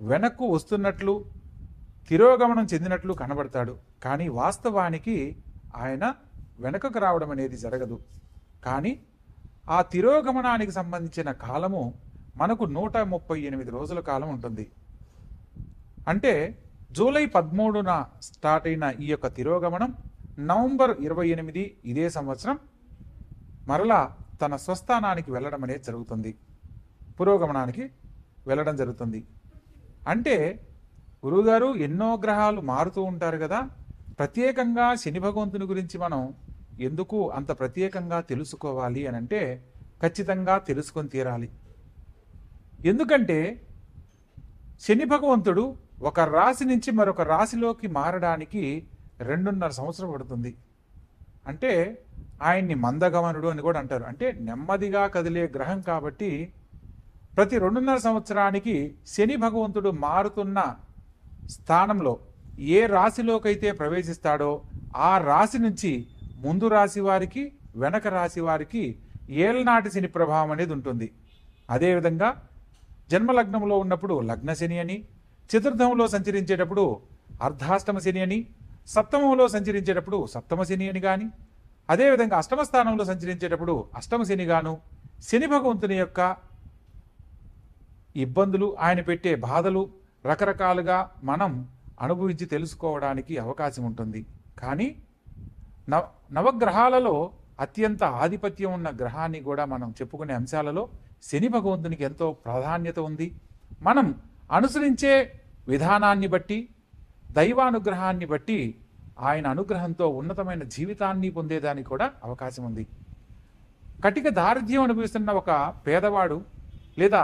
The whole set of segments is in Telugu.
వెనక్కు వస్తున్నట్లు తిరోగమనం చెందినట్లు కనబడతాడు. కానీ వాస్తవానికి ఆయన వెనకకు రావడం అనేది జరగదు. కానీ ఆ తిరోగమనానికి సంబంధించిన కాలము మనకు నూట ముప్పై ఎనిమిది రోజుల కాలం ఉంటుంది. అంటే జూలై పదమూడున స్టార్ట్ అయిన ఈ యొక్క తిరోగమనం నవంబర్ ఇరవై ఎనిమిది ఇదే సంవత్సరం మరలా తన స్వస్థానానికి వెళ్ళడం అనేది జరుగుతుంది. పురోగమనానికి వెళ్ళడం జరుగుతుంది. అంటే గురువుగారు ఎన్నో గ్రహాలు మారుతూ ఉంటారు కదా. ప్రత్యేకంగా శని భగవంతుని గురించి మనం ఎందుకు అంత ప్రత్యేకంగా తెలుసుకోవాలి అని అంటే ఖచ్చితంగా తెలుసుకొని తీరాలి. ఎందుకంటే శని భగవంతుడు ఒక రాశి నుంచి మరొక రాశిలోకి మారడానికి రెండున్నర సంవత్సరం పడుతుంది. అంటే ఆయన్ని మందగమనుడు అని కూడా అంటారు. అంటే నెమ్మదిగా కదిలే గ్రహం కాబట్టి ప్రతి రెండున్నర సంవత్సరానికి శని భగవంతుడు మారుతున్న స్థానంలో ఏ రాశిలోకైతే ప్రవేశిస్తాడో ఆ రాశి నుంచి ముందు రాశి వారికి వెనక రాశి వారికి ఏళ్ళనాటి శని ప్రభావం అనేది ఉంటుంది. అదేవిధంగా జన్మలగ్నంలో ఉన్నప్పుడు లగ్న శని అని చతుర్థంలో సంచరించేటప్పుడు అర్ధాష్టమ శని అని సప్తమంలో సంచరించేటప్పుడు సప్తమ శని అని కానీ అదేవిధంగా అష్టమ స్థానంలో సంచరించేటప్పుడు అష్టమ శని గాను శని భగవంతుని యొక్క ఇబ్బందులు ఆయన పెట్టే బాధలు రకరకాలుగా మనం అనుభవించి తెలుసుకోవడానికి అవకాశం ఉంటుంది. కానీ నవ నవగ్రహాలలో అత్యంత ఆధిపత్యం ఉన్న గ్రహాన్ని కూడా మనం చెప్పుకునే అంశాలలో శని భగవంతునికి ఎంతో ప్రాధాన్యత ఉంది. మనం అనుసరించే విధానాన్ని బట్టి దైవానుగ్రహాన్ని బట్టి ఆయన అనుగ్రహంతో ఉన్నతమైన జీవితాన్ని పొందేదానికి కూడా అవకాశం ఉంది. కటిక దారిద్ర్యం అనుభవిస్తున్న ఒక పేదవాడు లేదా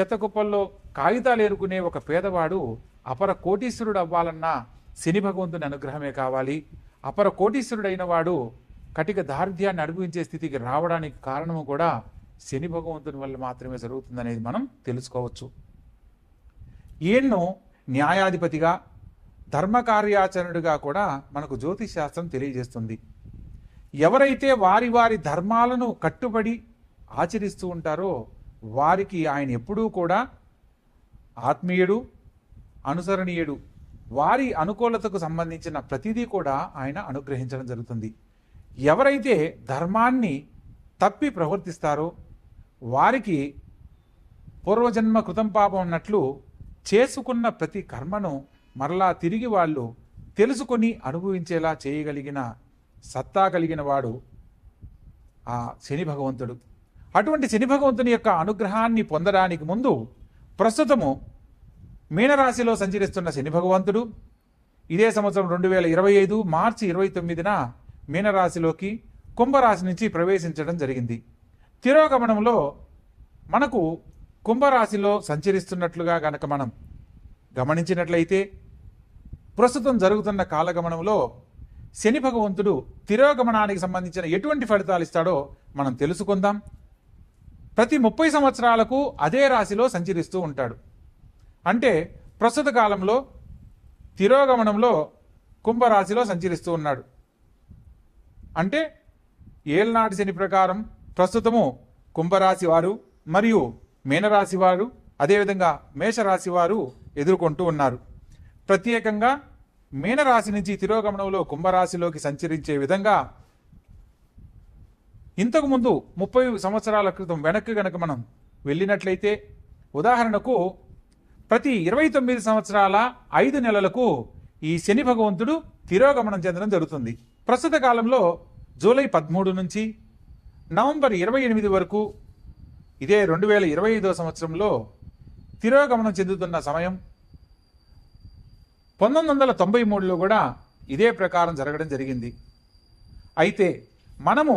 చెత్తకుప్పల్లో కాగితాలు ఏరుకునే ఒక పేదవాడు అపర కోటీశ్వరుడు అవ్వాలన్నా శని భగవంతుని అనుగ్రహమే కావాలి. అపర కోటీశ్వరుడైన వాడు కటిక దారిద్ర్యాన్ని అనుభవించే స్థితికి రావడానికి కారణము కూడా శని భగవంతుని వల్ల మాత్రమే జరుగుతుందనేది మనం తెలుసుకోవచ్చు. ఈయన్ను న్యాయాధిపతిగా ధర్మకార్యాచరణుడిగా కూడా మనకు జ్యోతిష్ శాస్త్రం తెలియజేస్తుంది. ఎవరైతే వారి వారి ధర్మాలను కట్టుబడి ఆచరిస్తూ ఉంటారో వారికి ఆయన ఎప్పుడూ కూడా ఆత్మీయుడు అనుసరణీయుడు. వారి అనుకూలతకు సంబంధించిన ప్రతిదీ కూడా ఆయన అనుగ్రహించడం జరుగుతుంది. ఎవరైతే ధర్మాన్ని తప్పి ప్రవర్తిస్తారో వారికి పూర్వజన్మ కృతం పాపం ఉన్నట్లు చేసుకున్న ప్రతి కర్మను మరలా తిరిగి వాళ్ళు తెలుసుకొని అనుభవించేలా చేయగలిగిన సత్తా కలిగిన వాడు ఆ శని భగవంతుడు. అటువంటి శని భగవంతుని యొక్క అనుగ్రహాన్ని పొందడానికి ముందు ప్రస్తుతము మీనరాశిలో సంచరిస్తున్న శని భగవంతుడు. ఇదే సంవత్సరం రెండు వేల ఇరవై ఐదు మార్చి ఇరవై తొమ్మిదిన మీనరాశిలోకి కుంభరాశి నుంచి ప్రవేశించడం జరిగింది. తిరోగమనంలో మనకు కుంభరాశిలో సంచరిస్తున్నట్లుగా గనక మనం గమనించినట్లయితే ప్రస్తుతం జరుగుతున్న కాలగమనంలో శని భగవంతుడు తిరోగమనానికి సంబంధించిన ఎటువంటి ఫలితాలు ఇస్తాడో మనం తెలుసుకుందాం. ప్రతి ముప్పై సంవత్సరాలకు అదే రాశిలో సంచరిస్తూ ఉంటాడు. అంటే ప్రస్తుత కాలంలో తిరోగమనంలో కుంభరాశిలో సంచరిస్తూ ఉన్నాడు. అంటే ఏళ్ళనాటి శని ప్రకారం ప్రస్తుతము కుంభరాశి వారు మరియు మీనరాశి వారు అదేవిధంగా మేషరాశి వారు ఎదుర్కొంటూ ఉన్నారు. ప్రత్యేకంగా మీనరాశి నుంచి తిరోగమనంలో కుంభరాశిలోకి సంచరించే విధంగా ఇంతకుముందు ముప్పై సంవత్సరాల క్రితం వెనక్కి గనక మనం వెళ్ళినట్లయితే ఉదాహరణకు ప్రతి ఇరవై తొమ్మిది సంవత్సరాల ఐదు నెలలకు ఈ శని భగవంతుడు తిరోగమనం చెందడం జరుగుతుంది. ప్రస్తుత కాలంలో జూలై పదమూడు నుంచి నవంబర్ ఇరవై ఎనిమిది వరకు ఇదే రెండు వేల ఇరవై ఐదో సంవత్సరంలో తిరోగమనం చెందుతున్న సమయం. పంతొమ్మిది వందల తొంభై మూడులో కూడా ఇదే ప్రకారం జరగడం జరిగింది. అయితే మనము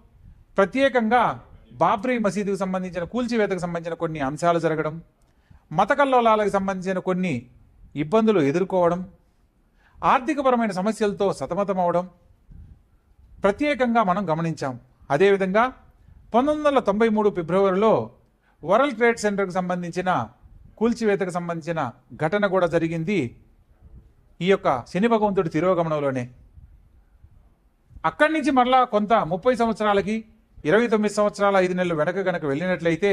ప్రత్యేకంగా బాబ్రీ మసీదుకు సంబంధించిన కూల్చివేతకు సంబంధించిన కొన్ని అంశాలు జరగడం మత కల్లోలాలకు సంబంధించిన కొన్ని ఇబ్బందులు ఎదుర్కోవడం ఆర్థికపరమైన సమస్యలతో సతమతమవడం ప్రత్యేకంగా మనం గమనించాం. అదేవిధంగా పంతొమ్మిది వందల తొంభై మూడు ఫిబ్రవరిలో వరల్డ్ ట్రేడ్ సెంటర్కు సంబంధించిన కూల్చివేతకు సంబంధించిన ఘటన కూడా జరిగింది ఈ యొక్క శని భగవంతుడి తిరోగమనంలోనే. అక్కడి నుంచి మరలా కొంత ముప్పై సంవత్సరాలకి ఇరవై తొమ్మిది సంవత్సరాల ఐదు నెలలు వెనక గనక వెళ్ళినట్లయితే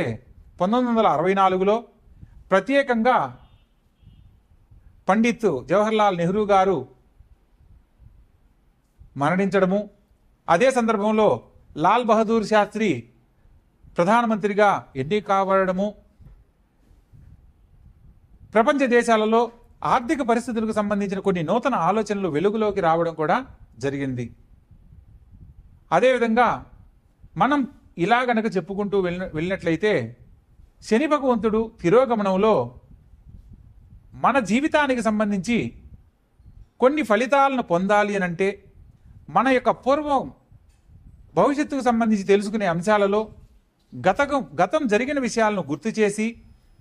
పంతొమ్మిది వందల అరవై నాలుగులో ప్రత్యేకంగా పండిత్ జవహర్లాల్ నెహ్రూ గారు మరణించడము. అదే సందర్భంలో లాల్ బహదూర్ శాస్త్రి ప్రధానమంత్రిగా ఎన్నిక కావడము ప్రపంచ దేశాలలో ఆర్థిక పరిస్థితులకు సంబంధించిన కొన్ని నూతన ఆలోచనలు వెలుగులోకి రావడం కూడా జరిగింది. అదేవిధంగా మనం ఇలా గనక చెప్పుకుంటూ వెళ్ళిన వెళ్ళినట్లయితే శని భగవంతుడు తిరోగమనంలో మన జీవితానికి సంబంధించి కొన్ని ఫలితాలను పొందాలి అని అంటే మన యొక్క పూర్వం భవిష్యత్తుకు సంబంధించి తెలుసుకునే అంశాలలో గతకం గతం జరిగిన విషయాలను గుర్తు చేసి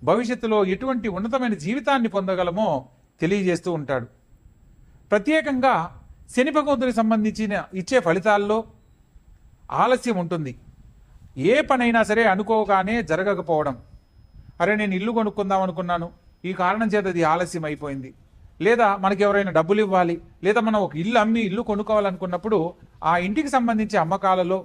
భవిష్యత్తులో ఎటువంటి ఉన్నతమైన జీవితాన్ని పొందగలమో తెలియజేస్తూ ఉంటాడు. ప్రత్యేకంగా శని భగవంతునికి సంబంధించిన ఇచ్చే ఫలితాల్లో ఆలస్యం ఉంటుంది. ఏ పనైనా సరే అనుకోగానే జరగకపోవడం. అరే నేను ఇల్లు కొనుక్కుందాం అనుకున్నాను. ఈ కారణం చేత అది ఆలస్యం అయిపోయింది. లేదా మనకి ఎవరైనా డబ్బులు ఇవ్వాలి లేదా మనం ఒక ఇల్లు అమ్మి ఇల్లు కొనుక్కోవాలనుకున్నప్పుడు ఆ ఇంటికి సంబంధించి అమ్మకాలలో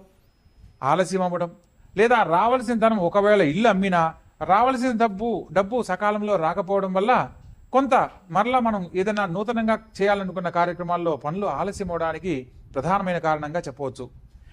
ఆలస్యం అవ్వడం లేదా రావాల్సిన ధనం ఒకవేళ ఇల్లు అమ్మినా రావాల్సిన డబ్బు డబ్బు సకాలంలో రాకపోవడం వల్ల కొంత మరలా మనం ఏదైనా నూతనంగా చేయాలనుకున్న కార్యక్రమాల్లో పనులు ఆలస్యం అవడానికి ప్రధానమైన కారణంగా చెప్పవచ్చు.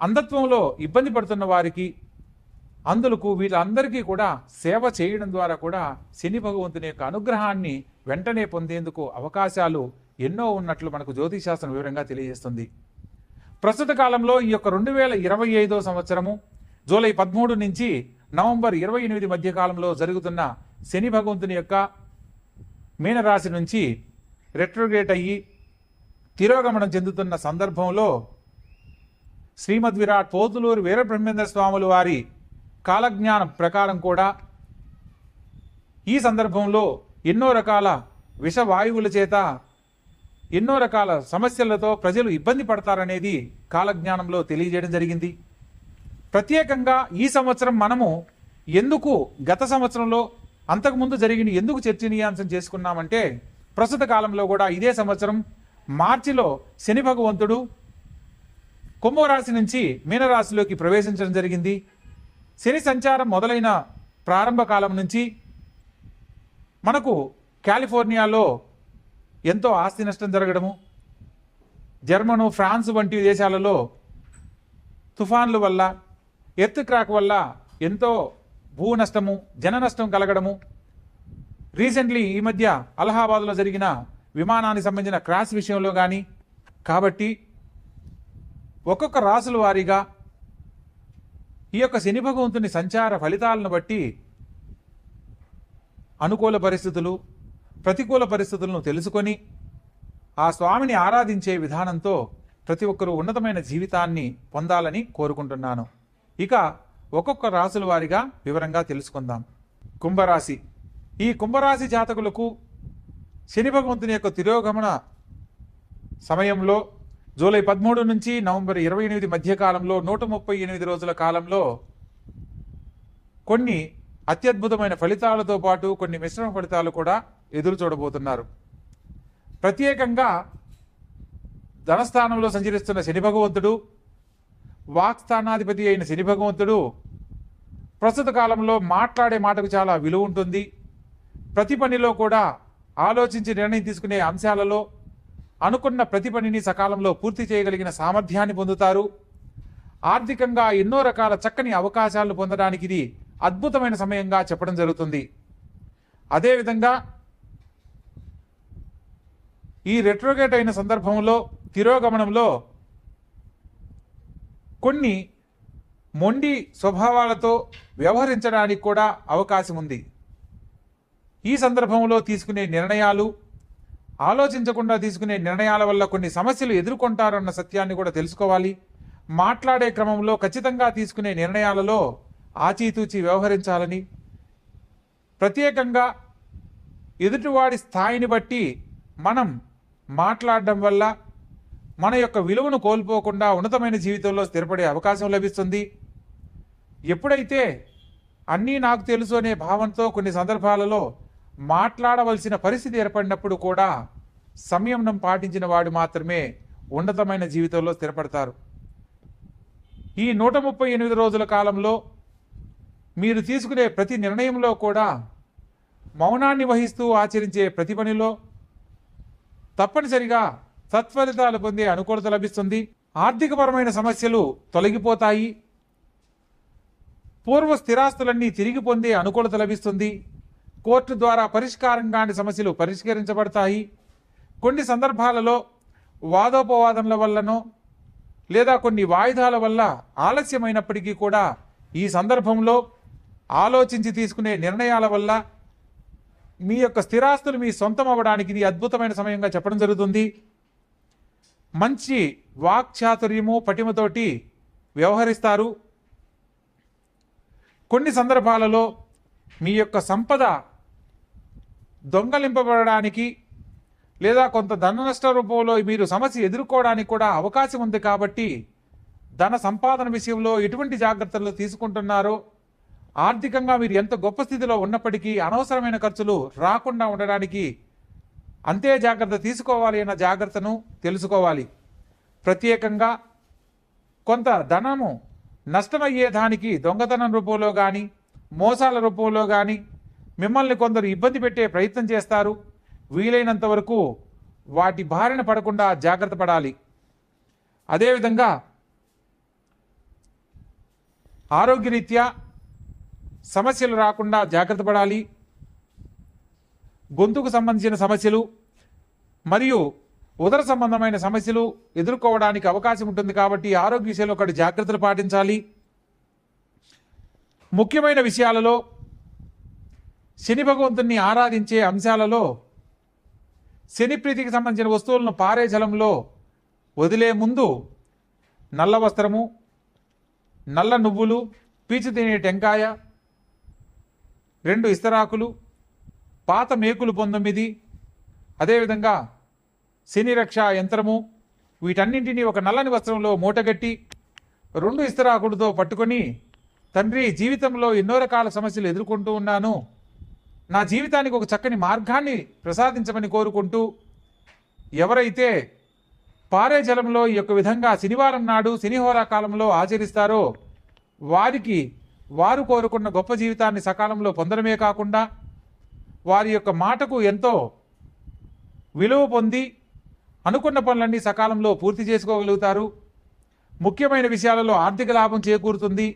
అంధత్వంలో ఇబ్బంది పడుతున్న వారికి అందులకు వీళ్ళందరికీ కూడా సేవ చేయడం ద్వారా కూడా శని భగవంతుని యొక్క అనుగ్రహాన్ని వెంటనే పొందేందుకు అవకాశాలు ఎన్నో ఉన్నట్లు మనకు జ్యోతిశాస్త్రం వివరంగా తెలియజేస్తుంది. ప్రస్తుత కాలంలో ఈ యొక్క రెండు వేల ఇరవై ఐదో సంవత్సరము జూలై పదమూడు నుంచి నవంబర్ ఇరవై ఎనిమిది మధ్య కాలంలో జరుగుతున్న శని భగవంతుని యొక్క మీనరాశి నుంచి రెట్రోగేట్ అయ్యి తిరోగమనం చెందుతున్న సందర్భంలో శ్రీమద్ విరాట్ పోతులూరు వీరబ్రహ్మేంద్ర స్వాములు వారి కాలజ్ఞానం ప్రకారం కూడా ఈ సందర్భంలో ఎన్నో రకాల విషవాయువుల చేత ఎన్నో రకాల సమస్యలతో ప్రజలు ఇబ్బంది పడతారనేది కాలజ్ఞానంలో తెలియజేయడం జరిగింది. ప్రత్యేకంగా ఈ సంవత్సరం మనము ఎందుకు గత సంవత్సరంలో అంతకుముందు జరిగిన ఎందుకు చర్చనీయాంశం చేసుకున్నామంటే ప్రస్తుత కాలంలో కూడా ఇదే సంవత్సరం మార్చిలో శని భగవంతుడు కుంభరాశి నుంచి మీనరాశిలోకి ప్రవేశించడం జరిగింది. శని సంచారం మొదలైన ప్రారంభ కాలం నుంచి మనకు కాలిఫోర్నియాలో ఎంతో ఆస్తి నష్టం జరగడము జర్మను ఫ్రాన్స్ వంటి దేశాలలో తుఫాన్ల వల్ల ఎర్త్ క్రాక్ వల్ల ఎంతో భూ నష్టము జన నష్టం కలగడము. రీసెంట్లీ ఈ మధ్య అలహాబాద్లో జరిగిన విమానానికి సంబంధించిన క్రాష్ విషయంలో కానీ కాబట్టి ఒక్కొక్క రాసుల వారీగా ఈ యొక్క శని భగవంతుని సంచార ఫలితాలను బట్టి అనుకూల పరిస్థితులు ప్రతికూల పరిస్థితులను తెలుసుకొని ఆ స్వామిని ఆరాధించే విధానంతో ప్రతి ఒక్కరూ ఉన్నతమైన జీవితాన్ని పొందాలని కోరుకుంటున్నాను. ఇక ఒక్కొక్క రాసుల వారిగా వివరంగా తెలుసుకుందాం. కుంభరాశి. ఈ కుంభరాశి జాతకులకు శని భగవంతుని యొక్క తిరోగమన సమయంలో జూలై పదమూడు నుంచి నవంబర్ ఇరవై ఎనిమిది మధ్య కాలంలో నూట ముప్పై ఎనిమిది రోజుల కాలంలో కొన్ని అత్యద్భుతమైన ఫలితాలతో పాటు కొన్ని మిశ్రమ ఫలితాలు కూడా ఎదురు చూడబోతున్నారు. ప్రత్యేకంగా ధనస్థానంలో సంచరిస్తున్న శని భగవంతుడు వాక్స్థానాధిపతి అయిన శని భగవంతుడు ప్రస్తుత కాలంలో మాట్లాడే మాటకు చాలా విలువ ఉంటుంది. ప్రతి పనిలో కూడా ఆలోచించి నిర్ణయం తీసుకునే అంశాలలో అనుకున్న ప్రతి పనిని సకాలంలో పూర్తి చేయగలిగిన సామర్థ్యాన్ని పొందుతారు. ఆర్థికంగా ఎన్నో రకాల చక్కని అవకాశాలను పొందడానికి ఇది అద్భుతమైన సమయంగా చెప్పడం జరుగుతుంది. అదేవిధంగా ఈ రెట్రోగేట్ అయిన సందర్భంలో తిరోగమనంలో కొన్ని మొండి స్వభావాలతో వ్యవహరించడానికి కూడా అవకాశం ఉంది. ఈ సందర్భంలో తీసుకునే నిర్ణయాలు ఆలోచించకుండా తీసుకునే నిర్ణయాల వల్ల కొన్ని సమస్యలు ఎదుర్కొంటారన్న సత్యాన్ని కూడా తెలుసుకోవాలి. మాట్లాడే క్రమంలో ఖచ్చితంగా తీసుకునే నిర్ణయాలలో ఆచితూచి వ్యవహరించాలని ప్రత్యేకంగా ఎదుటివాడి స్థాయిని బట్టి మనం మాట్లాడడం వల్ల మన యొక్క విలువను కోల్పోకుండా ఉన్నతమైన జీవితంలో స్థిరపడే అవకాశం లభిస్తుంది. ఎప్పుడైతే అన్నీ నాకు తెలుసు అనే భావంతో కొన్ని సందర్భాలలో మాట్లాడవలసిన పరిస్థితి ఏర్పడినప్పుడు కూడా సంయమనం పాటించిన వాడు మాత్రమే ఉన్నతమైన జీవితంలో స్థిరపడతారు. ఈ నూట ముప్పై ఎనిమిది రోజుల కాలంలో మీరు తీసుకునే ప్రతి నిర్ణయంలో కూడా మౌనాన్ని వహిస్తూ ఆచరించే ప్రతి పనిలో తప్పనిసరిగా సత్ఫలితాలు పొందే అనుకూలత లభిస్తుంది. ఆర్థికపరమైన సమస్యలు తొలగిపోతాయి. పూర్వ స్థిరాస్తులన్నీ తిరిగి పొందే అనుకూలత లభిస్తుంది. కోర్టు ద్వారా పరిష్కారం కాని సమస్యలు పరిష్కరించబడతాయి. కొన్ని సందర్భాలలో వాదోపవాదనల వల్లనో లేదా కొన్ని వాయిదాల వల్ల ఆలస్యమైనప్పటికీ కూడా ఈ సందర్భంలో ఆలోచించి తీసుకునే నిర్ణయాల వల్ల మీ యొక్క స్థిరాస్తులు మీ సొంతం అవ్వడానికి ఇది అద్భుతమైన సమయంగా చెప్పడం జరుగుతుంది. మంచి వాక్చాతుర్యము పటిమతోటి వ్యవహరిస్తారు. కొన్ని సందర్భాలలో మీ యొక్క సంపద దొంగలింపబడడానికి లేదా కొంత ధన నష్ట రూపంలో మీరు సమస్య ఎదుర్కోవడానికి కూడా అవకాశం ఉంది కాబట్టి ధన సంపాదన విషయంలో ఎటువంటి జాగ్రత్తలు తీసుకుంటున్నారో ఆర్థికంగా మీరు ఎంత గొప్ప స్థితిలో ఉన్నప్పటికీ అనవసరమైన ఖర్చులు రాకుండా ఉండడానికి అంతే జాగ్రత్త తీసుకోవాలి అన్న జాగ్రత్తను తెలుసుకోవాలి. ప్రత్యేకంగా కొంత ధనము నష్టమయ్యే దానికి దొంగతనం రూపంలో కానీ మోసాల రూపంలో కానీ మిమ్మల్ని కొందరు ఇబ్బంది పెట్టే ప్రయత్నం చేస్తారు. వీలైనంత వరకు వాటి బారిన పడకుండా జాగ్రత్త పడాలి. అదేవిధంగా ఆరోగ్యరీత్యా సమస్యలు రాకుండా జాగ్రత్త పడాలి. గొంతుకు సంబంధించిన సమస్యలు మరియు ఉదర సంబంధమైన సమస్యలు ఎదుర్కోవడానికి అవకాశం ఉంటుంది కాబట్టి ఆరోగ్య విషయంలో ఒకటి జాగ్రత్తలు పాటించాలి. ముఖ్యమైన విషయాలలో శని భగవంతుణ్ణి ఆరాధించే అంశాలలో శని ప్రీతికి సంబంధించిన వస్తువులను పారే జలంలో వదిలే ముందు నల్ల వస్త్రము నల్ల నువ్వులు పీచు తినే టెంకాయ రెండు ఇస్తరాకులు పాత మేకులు పంతొమ్మిది అదేవిధంగా శని రక్ష యంత్రము వీటన్నింటినీ ఒక నల్లని వస్త్రంలో మూటగట్టి రెండు ఇస్తరాకులతో పట్టుకొని తండ్రి జీవితంలో ఎన్నో రకాల సమస్యలు ఎదుర్కొంటూ ఉన్నాను. నా జీవితానికి ఒక చక్కని మార్గాన్ని ప్రసాదించమని కోరుకుంటూ ఎవరైతే పారే జలంలో ఈ యొక్క విధంగా శనివారం నాడు శనిహోరా కాలంలో ఆచరిస్తారో వారికి వారు కోరుకున్న గొప్ప జీవితాన్ని సకాలంలో పొందడమే కాకుండా వారి యొక్క మాటకు ఎంతో విలువ పొంది అనుకున్న పనులన్నీ సకాలంలో పూర్తి చేసుకోగలుగుతారు. ముఖ్యమైన విషయాలలో ఆర్థిక లాభం చేకూరుతుంది.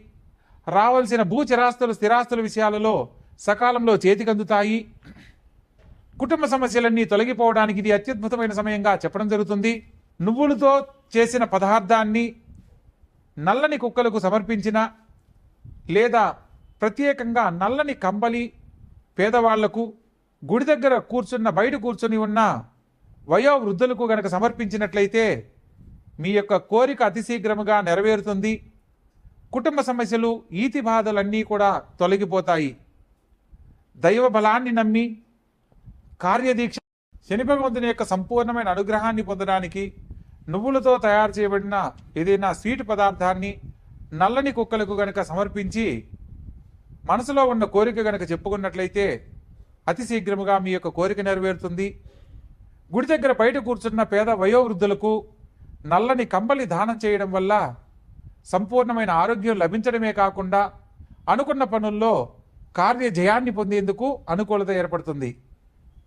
రావాల్సిన భూ చిరాస్తులు స్థిరాస్తుల విషయాలలో సకాలంలో చేతికందుతాయి. కుటుంబ సమస్యలన్నీ తొలగిపోవడానికి ఇది అత్యద్భుతమైన సమయంగా చెప్పడం జరుగుతుంది. నువ్వులతో చేసిన పదార్థాన్ని నల్లని కుక్కలకు సమర్పించిన లేదా ప్రత్యేకంగా నల్లని కంబలి పేదవాళ్ళకు గుడి దగ్గర కూర్చున్న బయట కూర్చుని ఉన్న వయోవృద్ధులకు గనక సమర్పించినట్లయితే మీ యొక్క కోరిక అతి శీఘ్రముగా నెరవేరుతుంది. కుటుంబ సమస్యలు ఈతి బాధలన్నీ కూడా తొలగిపోతాయి. దైవ బలాన్ని నమ్మి కార్యదీక్ష శని భగవంతుని యొక్క సంపూర్ణమైన అనుగ్రహాన్ని పొందడానికి నువ్వులతో తయారు చేయబడిన ఏదైనా స్వీట్ పదార్థాన్ని నల్లని కుక్కలకు గనక సమర్పించి మనసులో ఉన్న కోరిక గనక చెప్పుకున్నట్లయితే అతి శీఘ్రముగా మీ యొక్క కోరిక నెరవేరుతుంది. గుడి దగ్గర బయట కూర్చున్న పేద వయోవృద్ధులకు నల్లని కంబలి దానం చేయడం వల్ల సంపూర్ణమైన ఆరోగ్యం లభించడమే కాకుండా అనుకున్న పనుల్లో కార్య జయాన్ని పొందేందుకు అనుకూలత ఏర్పడుతుంది.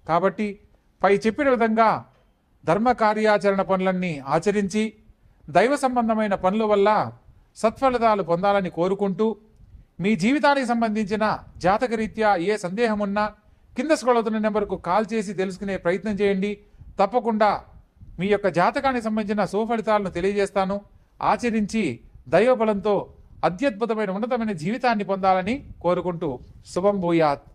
కాబట్టి పై చెప్పిన విధంగా ధర్మ కార్యాచరణ పనులన్నీ ఆచరించి దైవ సంబంధమైన పనుల వల్ల సత్ఫలితాలు పొందాలని కోరుకుంటూ మీ జీవితానికి సంబంధించిన జాతకరీత్యా ఏ సందేహం ఉన్నా కింద స్క్రోల్ అవుతున్న నెంబర్కు కాల్ చేసి తెలుసుకునే ప్రయత్నం చేయండి. తప్పకుండా మీ యొక్క జాతకానికి సంబంధించిన సుఫలితాలను తెలియజేస్తాను. ఆచరించి దైవబలంతో అత్యద్భుతమైన ఉన్నతమైన జీవితాన్ని పొందాలని కోరుకుంటూ శుభం భూయాత్.